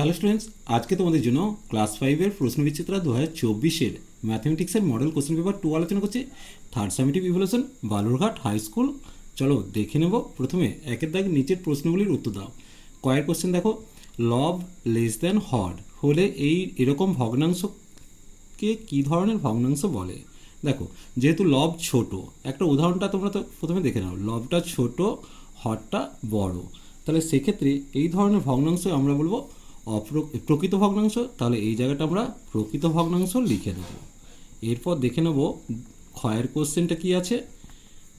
Hello students আজকে তোমাদের জন্য ক্লাস ফাইভের প্রশ্ন বিচিত্রা দু হাজার চব্বিশের ম্যাথমেটিক্সের মডেল কোশ্চেন পেপার টু আলোচনা করছি। Third summative evaluation Balurghat high school চলো দেখে নেব, প্রথমে একের দাগ নিচের প্রশ্নগুলির উত্তর দাও। কয়ের কোশ্চেন দেখো লব লেস দ্যান হড হলে এই এরকম ভগ্নাংশকে কী ধরনের ভগ্নাংশ বলে? দেখো, যেহেতু লব ছোট, একটা উদাহরণটা তোমরা তো প্রথমে দেখে নাও লবটা ছোট হরটা বড়। তাহলে সেক্ষেত্রে এই ধরনের ভগ্নাংশ আমরা বলব অপ্র- প্রকৃত ভগ্নাংশ, তাহলে এই জায়গাটা আমরা প্রকৃত ভগ্নাংশ লিখে দেব। এরপর দেখে নেব ক্ষয়ের কোশ্চেনটা কি আছে।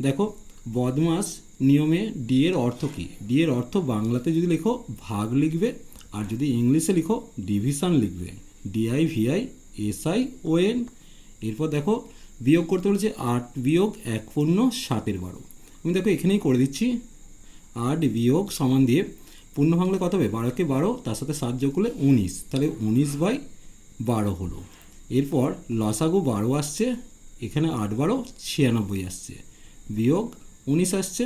দেখো, বদমাস নিয়মে ডি এর অর্থ কি? ডি এর অর্থ বাংলাতে যদি লেখো, ভাগ লিখবে, আর যদি ইংলিশে লিখো, ডিভিশন লিখবে। D I V I S I O N. এরপর দেখো, বিয়োগ করতে বলেছে আট বিয়োগ এক পূর্ণ সাতের বারো। আমি দেখো এখানেই করে দিচ্ছি। আট বিয়োগ সমান দিয়ে পূর্ণ ভাঙলে কত হবে? বারোকে বারো, তার সাথে সাত যোগ করলে উনিশ। তাহলে উনিশ বাই বারো হলো। এরপর লসাগু বারো আসছে, এখানে আট বারো, ছিয়ানব্বই আসছে। বিয়োগ উনিশ আসছে।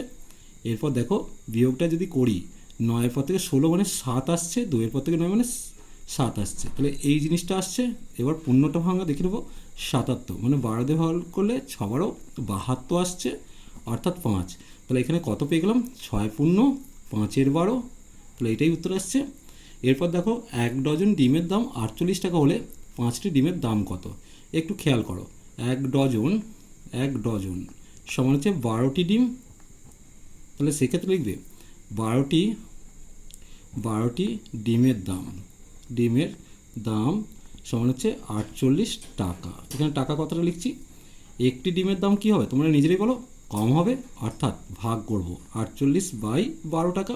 এরপর দেখো, বিয়োগটা যদি করি, নয়ের পর থেকে ষোলো মানে সাত আসছে দুয়ের পর থেকে নয় মানে সাত আসছে। তাহলে এই জিনিসটা আসছে। এবার পূর্ণটা ভাঙা দেখে নেব, সাতাত্তর। মানে বারো দিয়ে ভাগ করলে ছ বারো, বাহাত্তর আসছে, অর্থাৎ পাঁচ। তাহলে এখানে কত পেয়ে গেলাম? ছয় পূর্ণ, পাঁচের বারো তাহলে এটাই উত্তর আসছে। এরপর দেখো, এক ডজন ডিমের দাম আটচল্লিশ টাকা হলে পাঁচটি ডিমের দাম কত? একটু খেয়াল করো, এক ডজন এক ডজন সমান হচ্ছে বারোটি ডিম। তাহলে সেক্ষেত্রে লিখবে, বারোটি বারোটি ডিমের দাম ডিমের দাম সমান হচ্ছে আটচল্লিশ টাকা। এখানে টাকা কতটা লিখছি, একটি ডিমের দাম কি হবে? তোমরা নিজেরাই বলো, কম হবে, অর্থাৎ ভাগ করব, আটচল্লিশ বাই বারো টাকা।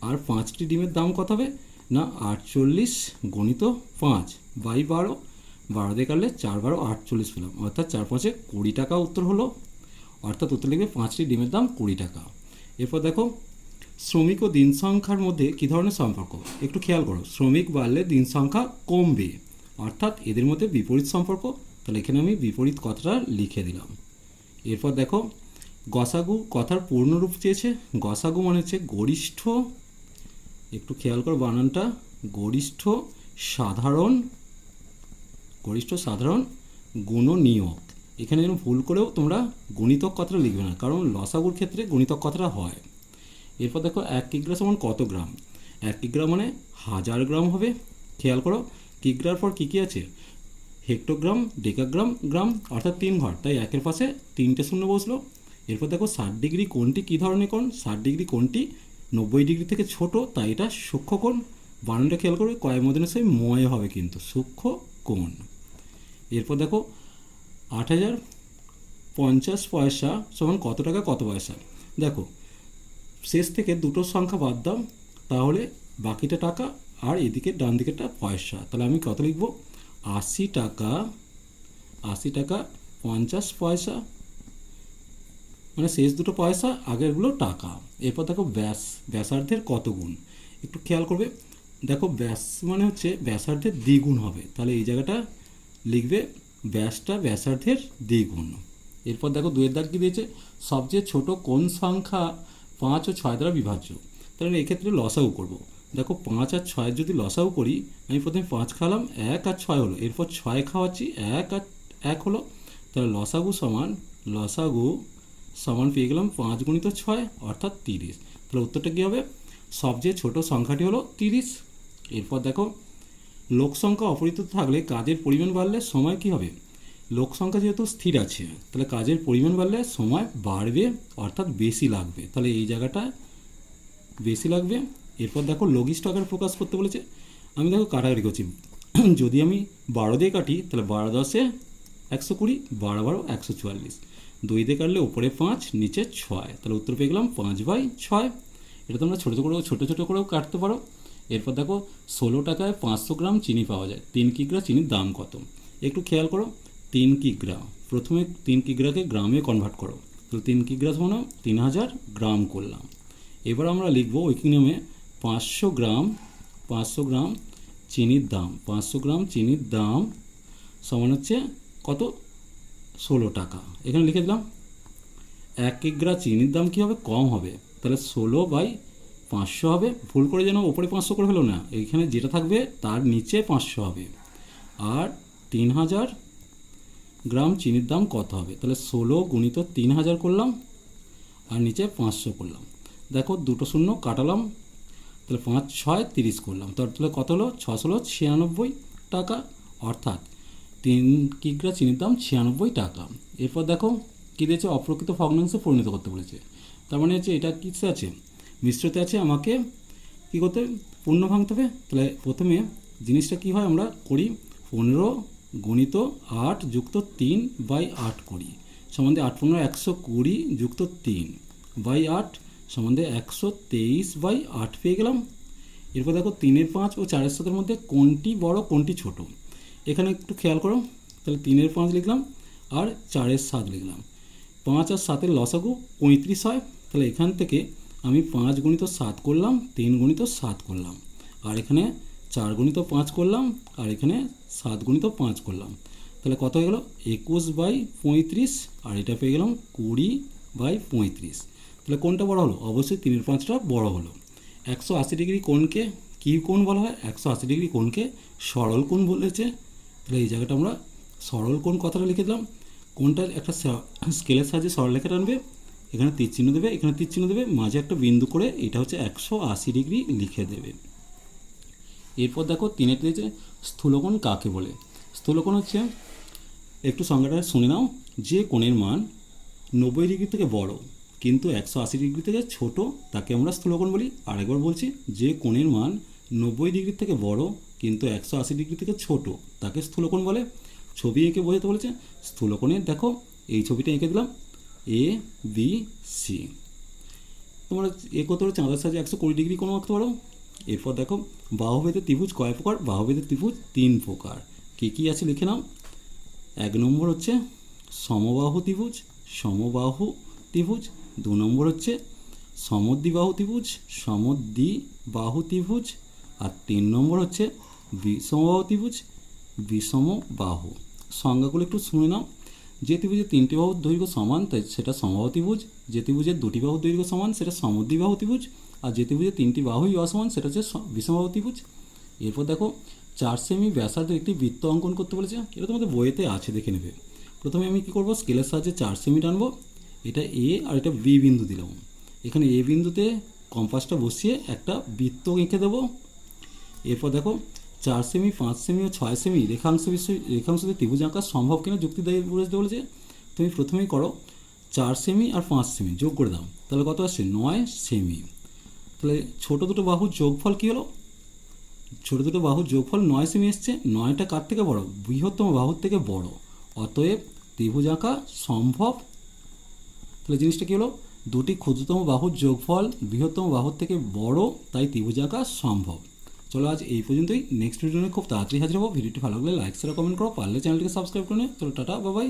আর পাঁচটি ডিমের দাম কত হবে? না, আটচল্লিশ গণিত পাঁচ, বাই বারো বারো দিয়ে কাটলে চার বারো, আটচল্লিশ পেলাম। অর্থাৎ চার পাঁচে কুড়ি টাকা উত্তর হলো। অর্থাৎ উত্তর লিখবে পাঁচটি ডিমের দাম কুড়ি টাকা। এরপর দেখো, শ্রমিক ও দিন সংখ্যার মধ্যে কী ধরনের সম্পর্ক? একটু খেয়াল করো, শ্রমিক বাড়লে দিন সংখ্যা কমবে। অর্থাৎ এদের মধ্যে বিপরীত সম্পর্ক। তাহলে এখানে আমি বিপরীত কথাটা লিখে দিলাম। এরপর দেখো, গসাগু কথার পূর্ণরূপ চেয়েছে। গসাগু মানে হচ্ছে গরিষ্ঠ একটু খেয়াল করো বানানটা গরিষ্ঠ সাধারণ গরিষ্ঠ সাধারণ গুণনীয়ক। এখানে যেন ভুল করেও তোমরা গুণিতক কথাটা লিখবে না, কারণ লসাগুর ক্ষেত্রে গুণিতক কথাটা হয়। এরপর দেখো এক কিগ্রা সমান কত গ্রাম? এক কিগ্রা মানে হাজার গ্রাম হবে। খেয়াল করো, কিগ্রার পর কী কী আছে? হেক্টোগ্রাম, ডেকাগ্রাম, গ্রাম, অর্থাৎ তিন ঘর। তাই একের পাশে তিনটে শূন্য বসল। এরপর দেখো ষাট ডিগ্রি কোনটি কী ধরনের কোণ? ষাট ডিগ্রি কোণটি নব্বই ডিগ্রি থেকে ছোট, তাই এটা সূক্ষ্ম কোণ। বানানটা খেয়াল করবে, কয়েক মধ্যে সেই ময় হবে কিন্তু, সূক্ষ্ম কোণ। এরপর দেখো, আট হাজার পঞ্চাশ পয়সা সমান কত টাকা, কত পয়সা? দেখো, শেষ থেকে দুটো সংখ্যা বাদ দাম তাহলে বাকিটা টাকা আর এদিকে ডান দিকেরটা পয়সা। তাহলে আমি কত লিখব? আশি টাকা আশি টাকা পঞ্চাশ পয়সা মানে শেষ দুটো পয়সা, আগেরগুলো টাকা। এরপর দেখো ব্যাস, ব্যাসার্ধের কত গুণ? একটু খেয়াল করবে। দেখো ব্যাস মানে হচ্ছে ব্যাসার্ধের দ্বিগুণ হবে। তাহলে এই জায়গাটা লিখবে ব্যাসটা ব্যাসার্ধের দ্বিগুণ। এরপর দেখো দুয়ের দাগ কি দিয়েছে? সবচেয়ে ছোট কোন সংখ্যা পাঁচ ও ছয় দ্বারা বিভাজ্য? তাহলে এক্ষেত্রে লসাও করব। দেখো পাঁচ আর ছয়ের যদি লসাও করি, আমি প্রথমে পাঁচ খাওয়ালাম, এক আর ছয় হলো। এরপর ছয় খাওয়াচ্ছি, এক আর এক হলো। তাহলে লসাগু সমান লসাগু সমান পেয়ে গেলাম পাঁচ গুণিত ছয়, অর্থাৎ তিরিশ। তাহলে উত্তরটা কী হবে? সবচেয়ে ছোট সংখ্যাটি হলো তিরিশ। এরপর দেখো, লোক সংখ্যা অপরিত থাকলে কাজের পরিমাণ বাড়লে সময় কী হবে? লোক সংখ্যা যেহেতু স্থির আছে, তাহলে কাজের পরিমাণ বাড়লে সময় বাড়বে, অর্থাৎ বেশি লাগবে। তাহলে এই জায়গাটা বেশি লাগবে। এরপর দেখো লঘিষ্ঠ আকার প্রকাশ করতে বলেছে। আমি দেখো, কাটাকাটি করছি। যদি আমি বারো দিয়ে কাটি, তাহলে বারো দশে একশো কুড়ি, বারো বারো, একশো চুয়াল্লিশ। দুই দিয়ে কাটলে উপরে পাঁচ, নিচে ছয়। তাহলে উত্তর পেয়ে গেলাম পাঁচ বাই ছয়। এটা তোমরা ছোটো করেও, ছোটো ছোটো করেও কাটতে পারো। এরপর দেখো, ষোলো টাকায় পাঁচশো গ্রাম চিনি পাওয়া যায়। তিন কিগ্রা চিনির দাম কত? একটু খেয়াল করো, তিন কিগ্রা। প্রথমে তিন কিগ্রাকে গ্রামে কনভার্ট করো। তাহলে তিন কিগ্রা মানে তিন হাজার গ্রাম করলাম। এবার আমরা লিখব ওইকি নিয়মে পাঁচশো গ্রাম পাঁচশো গ্রাম চিনির দাম। পাঁচশো গ্রাম চিনির দাম সমান হচ্ছে কত? ষোলো টাকা। এখানে লিখে দিলাম, এক কিগ্রা চিনির দাম কী হবে? কম হবে। তাহলে ষোলো বাই পাঁচশো হবে। ভুল করে যেন ওপরে পাঁচশো করে হলো না। এইখানে যেটা থাকবে, তার নিচে পাঁচশো হবে। আর তিন হাজার গ্রাম চিনির দাম কত হবে? তাহলে ষোলো গুণিত তিন হাজার করলাম, আর নিচে পাঁচশো করলাম। দেখো, দুটো শূন্য কাটালাম, তাহলে পাঁচ, ছয়, তিরিশ করলাম। তার তাহলে কত হলো? ছশো হলো ছিয়ানব্বই টাকা। অর্থাৎ তিন কিগ্রা চিনির দাম ছিয়ানব্বই টাকা। এরপর দেখো, কী দিয়েছে? অপ্রকৃত ভগ্নাংশে পরিণত করতে বলেছে। তার মানে হচ্ছে, এটা কিসে আছে? মিশ্রতে আছে আমাকে কী করতে পূর্ণ ভাঙতে হবে। তাহলে প্রথমে জিনিসটা কী হয় আমরা করি? পনেরো গণিত আট যুক্ত তিন বাই আট করি। সম্বন্ধে আট পনেরো একশো কুড়ি যুক্ত তিন বাই আট সম্বন্ধে একশো তেইশ বাই আট পেয়ে গেলাম। এরপর দেখো, তিনের পাঁচ ও চারের সাতের মধ্যে কোনটি বড়, কোনটি ছোট? এখানে একটু খেয়াল করো, তাহলে তিনের পাঁচ লিখলাম আর চারের সাত লিখলাম। পাঁচ আর সাতের লসাগু পঁয়ত্রিশ হয়, তাহলে এখান থেকে আমি পাঁচ গণিত সাত করলাম, তিন গণিত সাত করলাম। আর এখানে চার গণিত পাঁচ করলাম, আর এখানে সাত গণিত পাঁচ করলাম। তাহলে কত হয়ে গেল? একুশ বাই পঁয়ত্রিশ, আর এটা পেয়ে গেলাম কুড়ি বাই পঁয়ত্রিশ। তাহলে কোনটা বড় হলো? অবশ্যই তিনের পাঁচটা বড় হলো। একশো আশি ডিগ্রি কোণকে কী কোণ বলা হয়? একশো আশি ডিগ্রি কোণকে সরল কোণ বলেছে। তাহলে এই জায়গাটা আমরা সরল কোন কথাটা লিখে দিলাম? কোনটার একটা স্কেলের সাহায্যে সরল লেখাটা আনবে? এখানে তীর চিহ্ন দেবে, এখানে তীর চিহ্ন দেবে, মাঝে একটা বিন্দু করে এটা হচ্ছে একশো আশি ডিগ্রি লিখে দেবে। এরপর দেখো তিনের দিয়েছে স্থূলকোণ কাকে বলে? স্থূলকোণ হচ্ছে, একটু সংজ্ঞাটা শুনে নাও, যে কোণের মান নব্বই ডিগ্রি থেকে বড়, কিন্তু একশো আশি ডিগ্রি থেকে ছোট, তাকে আমরা স্থূলকোণ বলি। আরেকবার বলছি, যে কোণের মান নব্বই ডিগ্রি থেকে বড় কিন্তু একশো আশি ডিগ্রি থেকে ছোট। তাকে স্থূলকোণ বলে। ছবি এঁকে বোঝাতে বলেছে স্থূলকোণের দেখো, এই ছবিটা এঁকে দিলাম এ বি সি তোমরা এ কত চাঁদার সাহায্যে একশো কুড়ি ডিগ্রি কোনো আঁকতে পারো? এরপর দেখো বাহুভেদের ত্রিভুজ কয় প্রকার? বাহুভেদের ত্রিভুজ তিন প্রকার। কী কী আছে লিখে নাও। এক নম্বর হচ্ছে সমবাহু ত্রিভুজ সমবাহু ত্রিভুজ। দু নম্বর হচ্ছে সমদ্বিবাহু ত্রিভুজ সমদ্বিবাহু ত্রিভুজ। আর তিন নম্বর হচ্ছে বিষমবাহু ত্রিভুজ, বিষম বাহু। সংজ্ঞাগুলো একটু শুনে নাও। যে ত্রিভুজের তিনটি বাহুর দৈর্ঘ্য সমান, তাই সেটা সমবাহু ত্রিভুজ, যে ত্রিভুজের দুটি বাহুর দৈর্ঘ্য সমান, সেটা সমদ্বিবাহু ত্রিভুজ, আর যে ত্রিভুজের তিনটি বাহুই অসমান, সেটা হচ্ছে বিষমবাহু ত্রিভুজ। এরপর দেখো, চার সেমি ব্যাসার্ধ একটি বৃত্ত অঙ্কন করতে বলেছে। এটা তোমাদের বইয়েতে আছে, দেখে নেবে। প্রথমে আমি কী করব? স্কেলের সাহায্যে চার সেমি টানবো। এটা এ আর এটা বি বিন্দু দিলাম। এখানে এ বিন্দুতে কম্পাসটা বসিয়ে একটা বৃত্ত এঁকে দেবো। এরপর দেখো, চার সেমি পাঁচ সেমি ও ছয় সেমি রেখাংশ বিষয় রেখাংশ দিয়ে ত্রিভুজ আঁকা সম্ভব কিনা যুক্তি দিয়ে বুঝতে বলেছে। তুমি প্রথমেই করো চার সেমি আর পাঁচ সেমি যোগ করে দাও। তাহলে কত আসছে? নয় সেমি তাহলে ছোটো দুটো বাহুর যোগফল কী হলো? ছোটো দুটো বাহুর যোগফল নয় সেমি এসছে। নয়টা কার থেকে বড়? বৃহত্তম বাহুর থেকে বড়। অতএব ত্রিভুজ আঁকা সম্ভব। তাহলে জিনিসটা কী হলো? দুটি ক্ষুদ্রতম বাহুর যোগফল বৃহত্তম বাহুর থেকে বড়, তাই ত্রিভুজ আঁকা সম্ভব। চলো আজ এই পর্যন্তই। নেক্সট ভিডিও খুব তাড়াতাড়ি হাজির হব। ভিডিওটি ভালো লাগলে লাইক শেয়ার কমেন্ট করো। পারলে চ্যানেলটিকে সাবস্ক্রাইব করে নিও। চলো, টাটা বাবাই